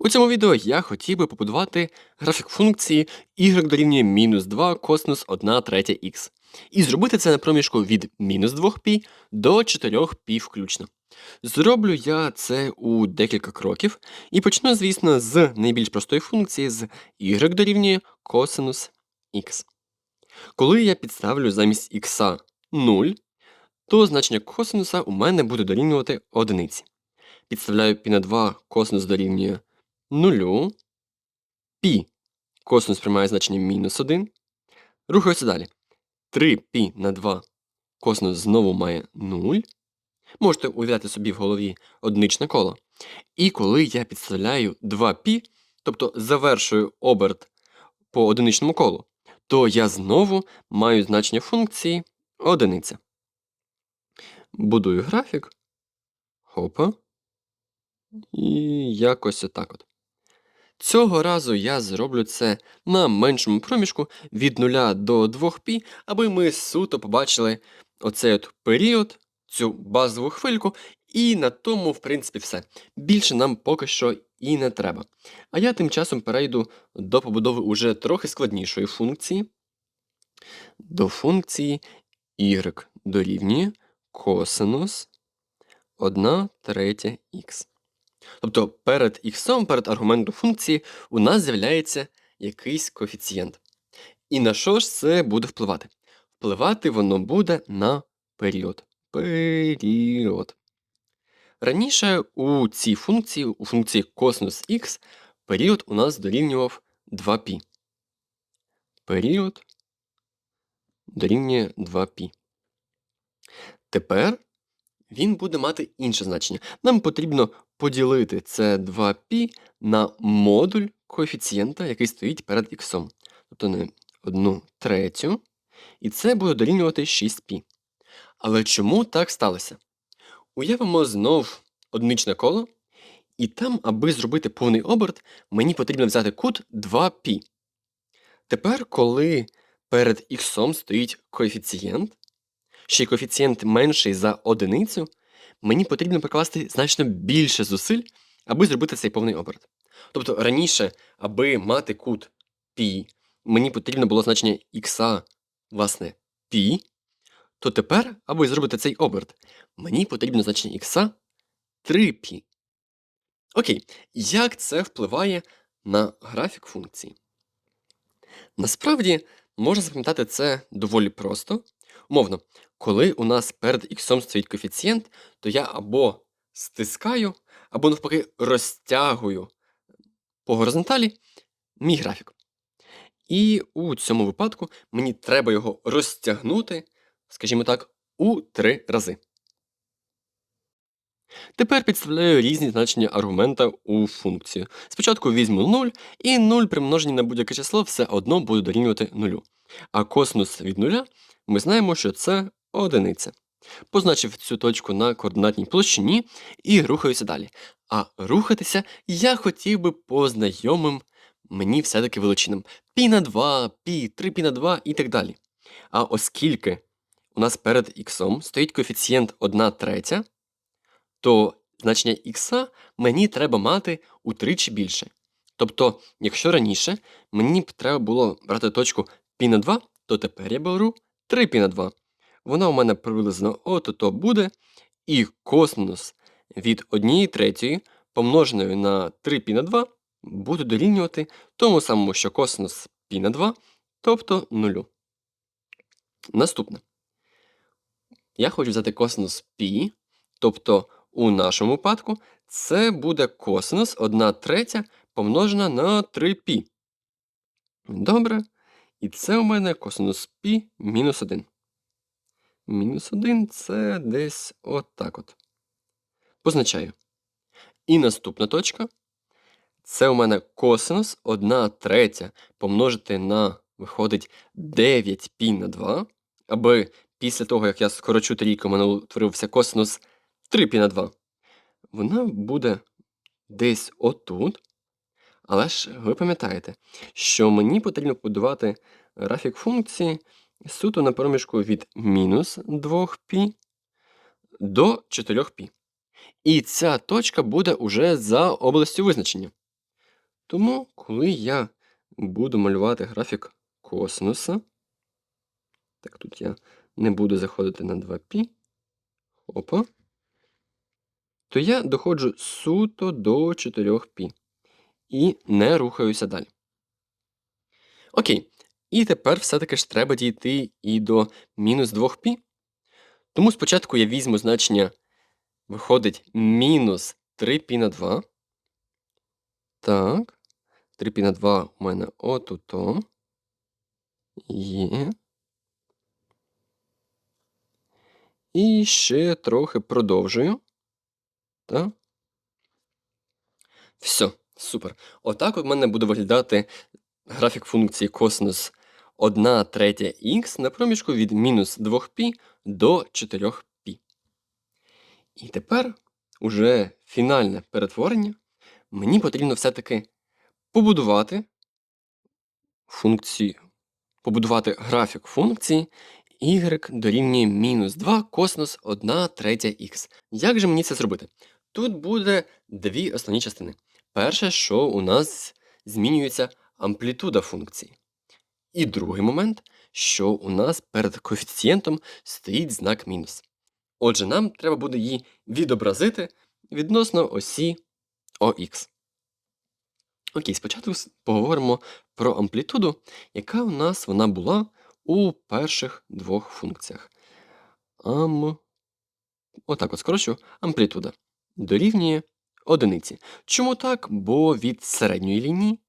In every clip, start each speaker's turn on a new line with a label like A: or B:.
A: У цьому відео я хотів би побудувати графік функції y дорівнює мінус 2 косинус 1 третя х. І зробити це на проміжку від мінус 2π до 4π включно. Зроблю я це у декілька кроків, і почну, звісно, з найбільш простої функції з y дорівнює косинус х. Коли я підставлю замість х 0, то значення косинуса у мене буде дорівнювати одиниці. Підставляю π на 2 косинус дорівнює 0. Пі косинус приймає значення мінус 1. Рухаюся далі. 3π на 2 косинус знову має 0. Можете уявляти собі в голові одиничне коло. І коли я підставляю 2π, тобто завершую оберт по одиничному колу, то я знову маю значення функції одиниця. Будую графік. Хопа. І якось отак от. Цього разу я зроблю це на меншому проміжку від 0 до 2π, аби ми суто побачили оцей от період, цю базову хвильку, і на тому, в принципі, все. Більше нам поки що і не треба. А я тим часом перейду до побудови уже трохи складнішої функції. До функції y дорівнює косинус 1 третя х. Тобто перед х, перед аргументом функції, у нас з'являється якийсь коефіцієнт. І на що ж це буде впливати? Впливати воно буде на період. Період. Раніше у цій функції, у функції косинус х, період у нас дорівнював 2π. Період дорівнює 2π. Тепер він буде мати інше значення. Нам потрібно поділити це 2π на модуль коефіцієнта, який стоїть перед х. Тобто не 1 третю. І це буде дорівнювати 6π. Але чому так сталося? Уявимо знов одиничне коло, і там, аби зробити повний оберт, мені потрібно взяти кут 2π. Тепер, коли перед х стоїть коефіцієнт, ще й коефіцієнт менший за одиницю, мені потрібно прикласти значно більше зусиль, аби зробити цей повний оберт. Тобто раніше, аби мати кут π, мені потрібно було значення х, власне, π, то тепер, аби зробити цей оберт, мені потрібно значення х 3π. Окей, як це впливає на графік функції? Насправді, можна запам'ятати це доволі просто. Умовно, коли у нас перед іксом стоїть коефіцієнт, то я або стискаю, або навпаки розтягую по горизонталі мій графік. І у цьому випадку мені треба його розтягнути, скажімо так, у три рази. Тепер підставляю різні значення аргумента у функцію. Спочатку візьму 0, і 0 примноженні на будь-яке число все одно буде дорівнювати 0. А косинус від 0 ми знаємо, що це одиниця. Позначив цю точку на координатній площині і рухаюся далі. А рухатися я хотів би по знайомим мені все-таки величинам пі на 2, пі, 3 пі на 2 і так далі. А оскільки у нас перед іксом стоїть коефіцієнт 1 третя, то значення х мені треба мати утричі більше. Тобто, якщо раніше мені б треба було брати точку π на 2, то тепер я беру 3π на 2. Вона у мене приблизно от-то буде, і косинус від 1 третьої помноженою на 3π на 2 буде дорівнювати тому самому, що косинус π на 2, тобто 0. Наступне. Я хочу взяти косинус π, тобто у нашому випадку це буде косинус 1 третя помножена на 3π. Добре. І це у мене косинус π мінус 1. Мінус 1 це десь отак от. Позначаю. І наступна точка. Це у мене косинус 1 третя помножити на, виходить, 9π на 2, аби після того, як я скорочу трійку, у мене утворився косинус 3π на 2. Вона буде десь отут. Але ж ви пам'ятаєте, що мені потрібно побудувати графік функції суто на проміжку від мінус 2π до 4π. І ця точка буде уже за областю визначення. Тому, коли я буду малювати графік косинуса, так, тут я не буду заходити на 2π, опа, то я доходжу суто до 4π і не рухаюся далі. Окей. І тепер все-таки ж треба дійти і до мінус 2π. Тому спочатку я візьму значення, виходить мінус 3π на 2. Так. 3π на 2 у мене отуто. Є. І ще трохи продовжую. Так. Все, супер. Отак от в мене буде виглядати графік функції косинус 1 третя х на проміжку від мінус 2π до 4π. І тепер уже фінальне перетворення. Мені потрібно все-таки побудувати функцію, побудувати графік функції y дорівнює мінус 2 косинус 1 третя х. Як же мені це зробити? Тут буде дві основні частини. Перше, що у нас змінюється амплітуда функції. І другий момент, що у нас перед коефіцієнтом стоїть знак мінус. Отже, нам треба буде її відобразити відносно осі ОХ. Окей, спочатку поговоримо про амплітуду, яка у нас вона була у перших двох функціях. Ам... Отак от скорочу, амплітуда дорівнює одиниці. Чому так? Бо від середньої лінії,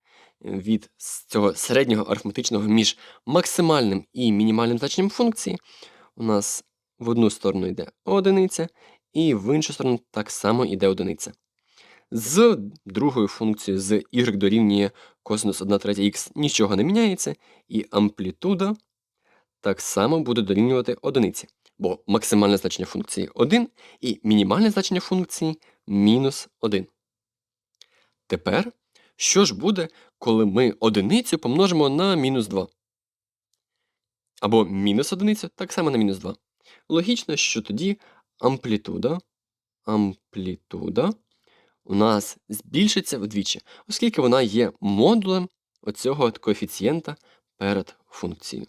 A: від цього середнього арифметичного між максимальним і мінімальним значенням функції, у нас в одну сторону йде одиниця, і в іншу сторону так само йде одиниця. З другою функцією з y дорівнює косинус 1 третя х нічого не міняється, і амплітуда так само буде дорівнювати одиниці, бо максимальне значення функції 1 і мінімальне значення функції мінус 1. Тепер, що ж буде, коли ми одиницю помножимо на мінус 2? Або мінус одиницю так само на мінус 2. Логічно, що тоді амплітуда, амплітуда у нас збільшиться вдвічі, оскільки вона є модулем оцього коефіцієнта перед функцією.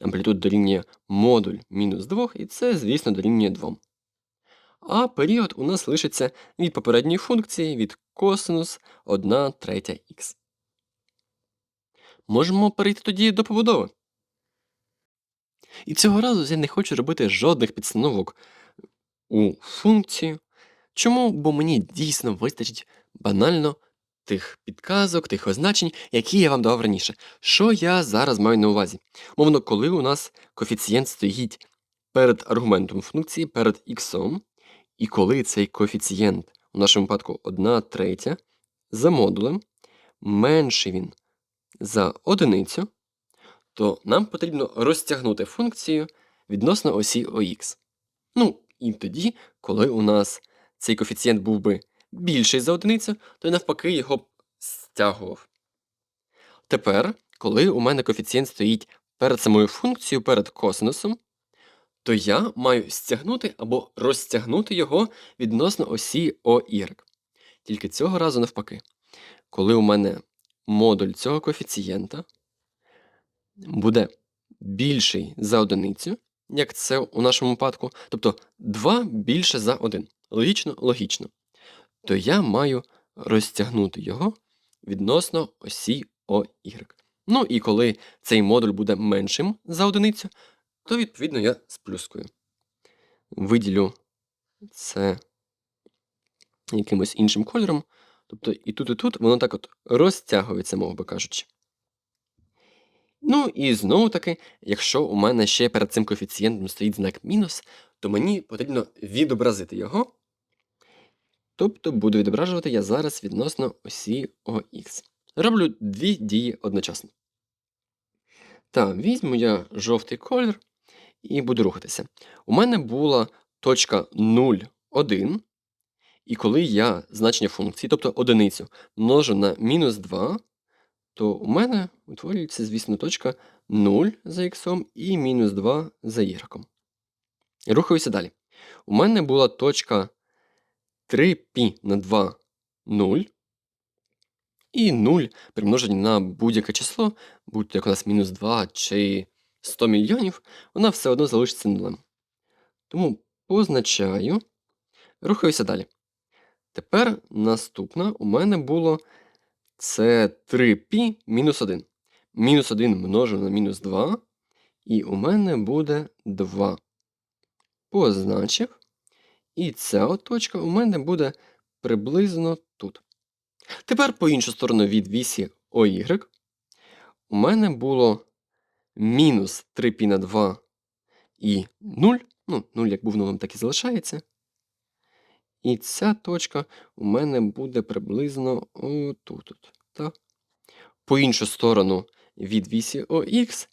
A: Амплітуда дорівнює модуль мінус 2, і це, звісно, дорівнює 2. А період у нас лишиться від попередньої функції від косинус 1 третя х. Можемо перейти тоді до побудови. І цього разу я не хочу робити жодних підстановок у функцію. Чому? Бо мені дійсно вистачить банально тих підказок, тих означень, які я вам давав раніше. Що я зараз маю на увазі? Мовно, коли у нас коефіцієнт стоїть перед аргументом функції, перед х, і коли цей коефіцієнт, у нашому випадку 1 третя, за модулем, менший він за одиницю, то нам потрібно розтягнути функцію відносно осі ОХ. Ну, і тоді, коли у нас цей коефіцієнт був би більший за одиницю, то я навпаки його стягував. Тепер, коли у мене коефіцієнт стоїть перед самою функцією, перед косинусом, то я маю стягнути або розтягнути його відносно осі OY. Тільки цього разу навпаки. Коли у мене модуль цього коефіцієнта буде більший за одиницю, як це у нашому випадку, тобто 2 більше за 1. Логічно, логічно. То я маю розтягнути його відносно осі OY. Ну і коли цей модуль буде меншим за одиницю, то відповідно я сплюскую. Виділю це якимось іншим кольором. Тобто і тут, і тут воно так от розтягується, мов би кажучи. Ну і знову таки, якщо у мене ще перед цим коефіцієнтом стоїть знак мінус, то мені потрібно відобразити його. Тобто буду відображувати я зараз відносно осі ОХ. Роблю дві дії одночасно. Так, візьму я жовтий колір і буду рухатися. У мене була точка 0, 1, і коли я значення функції, тобто одиницю, множу на мінус 2, то у мене утворюється, звісно, точка 0 за х і мінус 2 за y. Рухаюся далі. У мене була точка 3π на 2 0. І 0 примножені на будь-яке число, будь-то як у нас мінус 2 чи 100 мільйонів, вона все одно залишиться нулем. Тому позначаю, рухаюся далі. Тепер наступна у мене було це 3π мінус 1. Мінус 1 множу на мінус 2, і у мене буде 2. Позначив. І ця от точка у мене буде приблизно тут. Тепер по іншу сторону від вісі ОY у мене було мінус 3π на 2 і 0. Ну, 0 як був нулем, так і залишається. І ця точка у мене буде приблизно отут. По іншу сторону від вісі ОХ.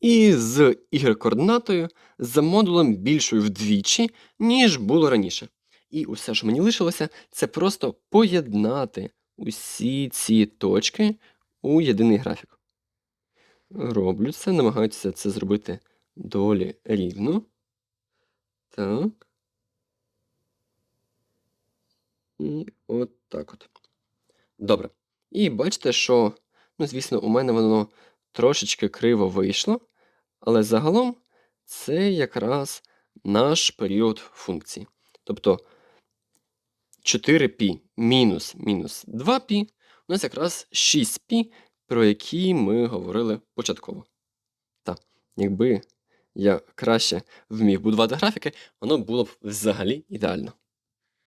A: І з y-координатою за модулем більшою вдвічі, ніж було раніше. І усе, що мені лишилося, це просто поєднати усі ці точки у єдиний графік. Роблю це, намагаюся це зробити доволі рівно. Так. І от так от. Добре. І бачите, що, ну, звісно, у мене воно трошечки криво вийшло, але загалом це якраз наш період функції. Тобто 4π мінус мінус 2π у нас якраз 6π, про які ми говорили початково. Так, якби я краще вмів будувати графіки, воно було б взагалі ідеально.